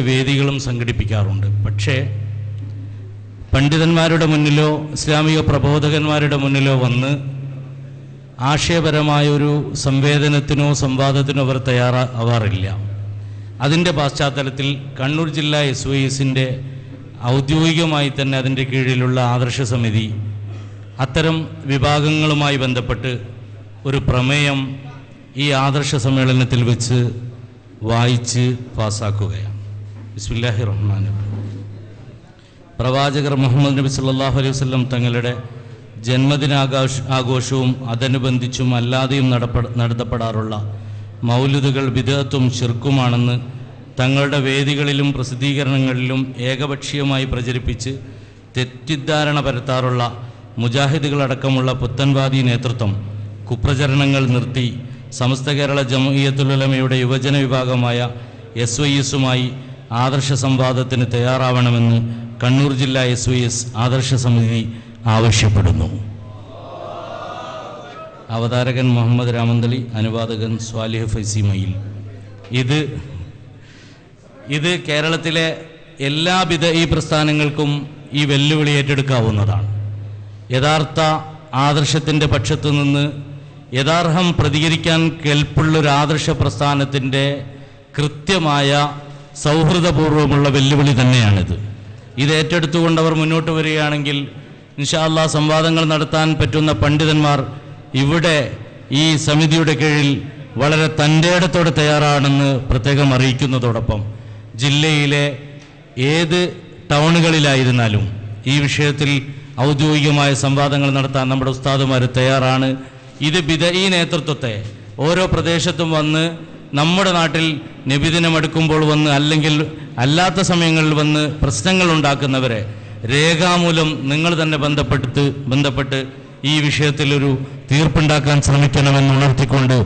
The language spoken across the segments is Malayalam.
വേദികളും സംഘടിപ്പിക്കാറുണ്ട്. പക്ഷേ പണ്ഡിതന്മാരുടെ മുന്നിലോ ഇസ്ലാമിക പ്രബോധകന്മാരുടെ മുന്നിലോ വന്ന് ആശയപരമായ ഒരു സംവേദനത്തിനോ സംവാദത്തിനോ അവർ തയ്യാറാവാറില്ല അതിന്റെ പശ്ചാത്തലത്തിൽ കണ്ണൂർ ജില്ലാ എസ് വൈ എസിന്റെ ഔദ്യോഗികമായി തന്നെ അതിന്റെ കീഴിലുള്ള ആദർശ സമിതി അത്തരം വിഭാഗങ്ങളുമായി ബന്ധപ്പെട്ട് ഒരു പ്രമേയം ഈ ആദർശ സമ്മേളനത്തിൽ വെച്ച് വായിച്ച് പാസ്സാക്കുകയാണ്. ബിസ്മില്ലാഹി റഹ്മാൻ പ്രവാചകർ മുഹമ്മദ് നബി സല്ലാഹു അലൈഹി വസല്ലം തങ്ങളുടെ ജന്മദിനാഘോഷ ആഘോഷവും അതനുബന്ധിച്ചും അല്ലാതെയും നടത്തപ്പെടാറുള്ള മൗലുദുകൾ വിദഗ്ധത്വം ശിർക്കുമാണെന്ന് തങ്ങളുടെ വേദികളിലും പ്രസിദ്ധീകരണങ്ങളിലും ഏകപക്ഷീയമായി പ്രചരിപ്പിച്ച് തെറ്റിദ്ധാരണ പരത്താറുള്ള മുജാഹിദുകളടക്കമുള്ള പുത്തൻവാദി നേതൃത്വം കുപ്രചരണങ്ങൾ നിർത്തി സമസ്ത കേരള ജമീയത്തുലമയുടെ യുവജന വിഭാഗമായ എസ് വൈ എസുമായി ആദർശ സംവാദത്തിന് തയ്യാറാവണമെന്ന് കണ്ണൂർ ജില്ലാ എസ് വി എസ് ആദർശ സമിതി ആവശ്യപ്പെടുന്നു. അവതാരകൻ മുഹമ്മദ് രാമന്തളി അനുവാദകൻ സ്വാലിഹ് ഫൈസി മയിൽ. ഇത് ഇത് കേരളത്തിലെ എല്ലാവിധ ഈ പ്രസ്ഥാനങ്ങൾക്കും ഈ വെല്ലുവിളി ഏറ്റെടുക്കാവുന്നതാണ്. യഥാർത്ഥ ആദർശത്തിന്റെ പക്ഷത്തു നിന്ന് യഥാർഹം പ്രതികരിക്കാൻ കെൽപ്പുള്ളൊരു ആദർശ പ്രസ്ഥാനത്തിന്റെ കൃത്യമായ സൗഹൃദപൂർവമുള്ള വെല്ലുവിളി തന്നെയാണിത്. ഇത് ഏറ്റെടുത്തുകൊണ്ട് അവർ മുന്നോട്ട് വരികയാണെങ്കിൽ ഇൻഷാല്ലാ സംവാദങ്ങൾ നടത്താൻ പറ്റുന്ന പണ്ഡിതന്മാർ ഇവിടെ ഈ സമിതിയുടെ കീഴിൽ വളരെ തന്റെയിടത്തോടെ തയ്യാറാണെന്ന് പ്രത്യേകം അറിയിക്കുന്നതോടൊപ്പം ജില്ലയിലെ ഏത് ടൗണുകളിലായിരുന്നാലും ഈ വിഷയത്തിൽ ഔദ്യോഗികമായ സംവാദങ്ങൾ നടത്താൻ നമ്മുടെ ഉസ്താദുമാർ തയ്യാറാണ്. ഇത് ബിദ ഈ നേതൃത്വത്തെ ഓരോ പ്രദേശത്തും വന്ന് നമ്മുടെ നാട്ടിൽ നബിദിനം എടുക്കുമ്പോൾ വന്ന് അല്ലെങ്കിൽ അല്ലാത്ത സമയങ്ങളിൽ വന്ന് പ്രശ്നങ്ങൾ ഉണ്ടാക്കുന്നവരെ രേഖാമൂലം നിങ്ങൾ തന്നെ ബന്ധപ്പെട്ട് ബന്ധപ്പെട്ട് ഈ വിഷയത്തിൽ ഒരു തീർപ്പുണ്ടാക്കാൻ ശ്രമിക്കണമെന്ന് ഉണർത്തിക്കൊണ്ട്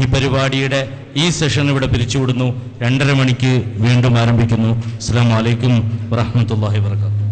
ഈ പരിപാടിയുടെ ഈ സെഷൻ ഇവിടെ പിരിച്ചുവിടുന്നു. രണ്ടര മണിക്ക് വീണ്ടും ആരംഭിക്കുന്നു. അസ്സാം വലൈക്കും വാഹമത്തല്ലാഹി വർക്കാത്തു